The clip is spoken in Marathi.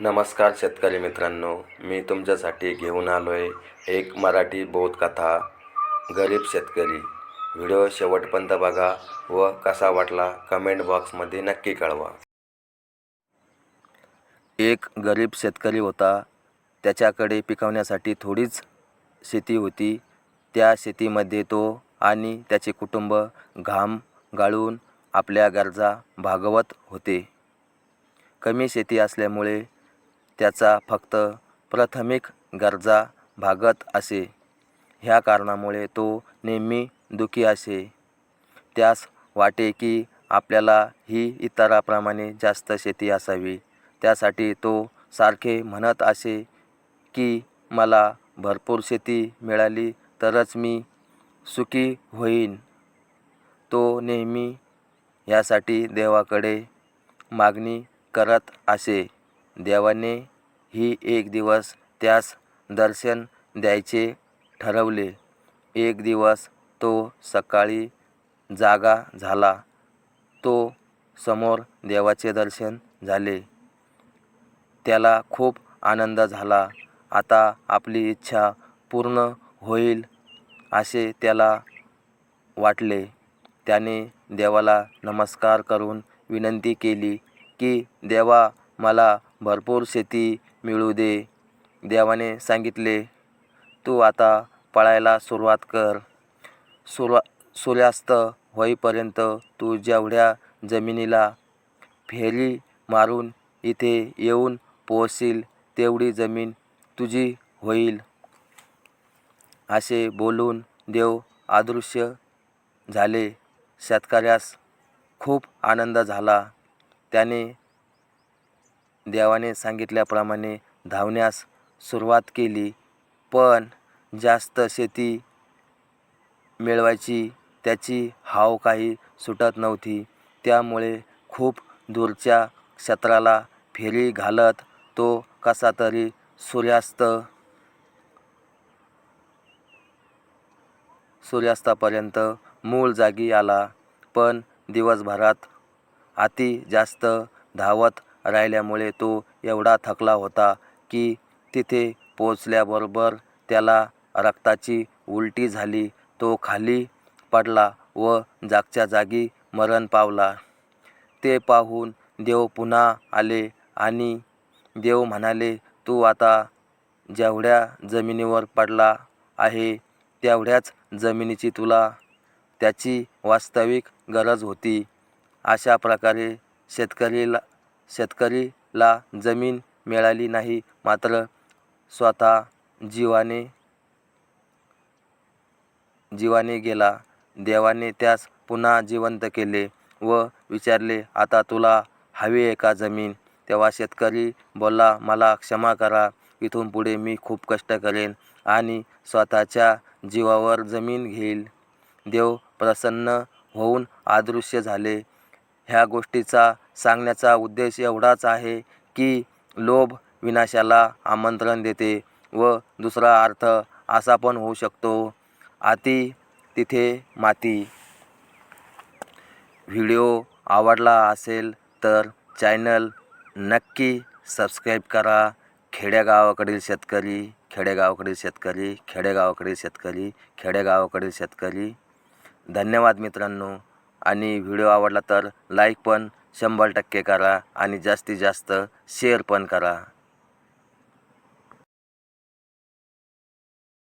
नमस्कार शेतकरी मित्रांनो मी तुमच्यासाठी घेऊन आलो आहे एक मराठी बोधकथा गरीब शेतकरी. व्हिडिओ शेवटपर्यंत बघा व कसा वाटला कमेंट बॉक्समध्ये नक्की कळवा. एक गरीब शेतकरी होता. त्याच्याकडे पिकवण्यासाठी थोडीच शेती होती. त्या शेतीमध्ये तो आणि त्याचे कुटुंब घाम गाळून आपल्या गरजा भागवत होते. कमी शेती असल्यामुळे त्याचा फक्त प्राथमिक गरजा भागत असे. ह्या कारणामुळे तो नेहमी दुखी असे. त्यास वाटे की आपल्याला ही इतराप्रमाणे जास्त शेती असावी. त्यासाठी तो सारखे म्हणत असे की मला भरपूर शेती मिळाली तरच मी सुखी होईन. तो नेहमी यासाठी देवाकडे मागणी करत असे. देवाने ही एक दिवस त्यास दर्शन द्यायचे ठरवले. एक दिवस तो सकाळी जागा झाला. तो समोर देवाचे दर्शन झाले. त्याला खूप आनंद झाला. आता आपली इच्छा पूर्ण होईल असे त्याला वाटले. त्याने देवाला नमस्कार करून विनंती केली की देवा मला भरपूर शेती मिळू दे देवाने सांगितले. तू आता पळायला सुरुवात कर. सुरुवा सूर्यास्त होईपर्यंत तू जेवढ्या जमिनीला फेरी मारून इथे येऊन पोहोचशील तेवढी जमीन तुझी होईल. असे बोलून देव अदृश्य झाले. शेतकऱ्यास खूप आनंद झाला. त्याने देवाने सांगितल्याप्रमाणे धावण्यास सुरुवात केली. पण जास्त शेती मिळवायची त्याची हाव काही सुटत नव्हती. त्यामुळे खूप दूरच्या क्षेत्राला फेरी घालत तो कसा तरी सूर्यास्त सूर्यास्तापर्यंत मूळ जागी आला. पण दिवसभरात अति जास्त धावत राहिल्यामुळे तो एवढा थकला होता की तिथे पोचल्याबरोबर त्याला रक्ताची उलटी झाली. तो खाली पडला व जागच्या जागी मरण पावला. ते पाहून देव पुन्हा आले आणि देव म्हणाले तू आता जेवढ्या जमिनीवर पडला आहे तेवढ्याच जमिनीची तुला त्याची वास्तविक गरज होती. अशा प्रकारे शेतकरीला शेतकरीला जमीन मिळाली नाही मात्र स्वतः जीवाने जीवाने गेला. देवाने त्यास पुन्हा जिवंत केले व विचारले आता तुला हवी आहे का जमीन? तेव्हा शेतकरी बोलला मला क्षमा करा इथून पुढे मी खूप कष्ट करेन आणि स्वतःच्या जीवावर जमीन घेईल. देव प्रसन्न होऊन अदृश्य झाले. ह्या गोष्टीचा सांगण्याचा उद्देश एवढाच आहे की लोभ विनाशाला आमंत्रण देते व दुसरा अर्थ असा पण होऊ शकतो. आती तिथे माती. व्हिडिओ आवडला असेल तर चॅनल नक्की सबस्क्राईब करा. खेडेगावाकडील शेतकरी खेडेगावाकडील शेतकरी खेडेगावाकडील शेतकरी खेडेगावाकडील शेतकरी. धन्यवाद मित्रांनो. आणि व्हिडिओ आवडला तर लाईक पण शंभर टक्के करा आणि जास्तीत जास्त शेअर पण करा.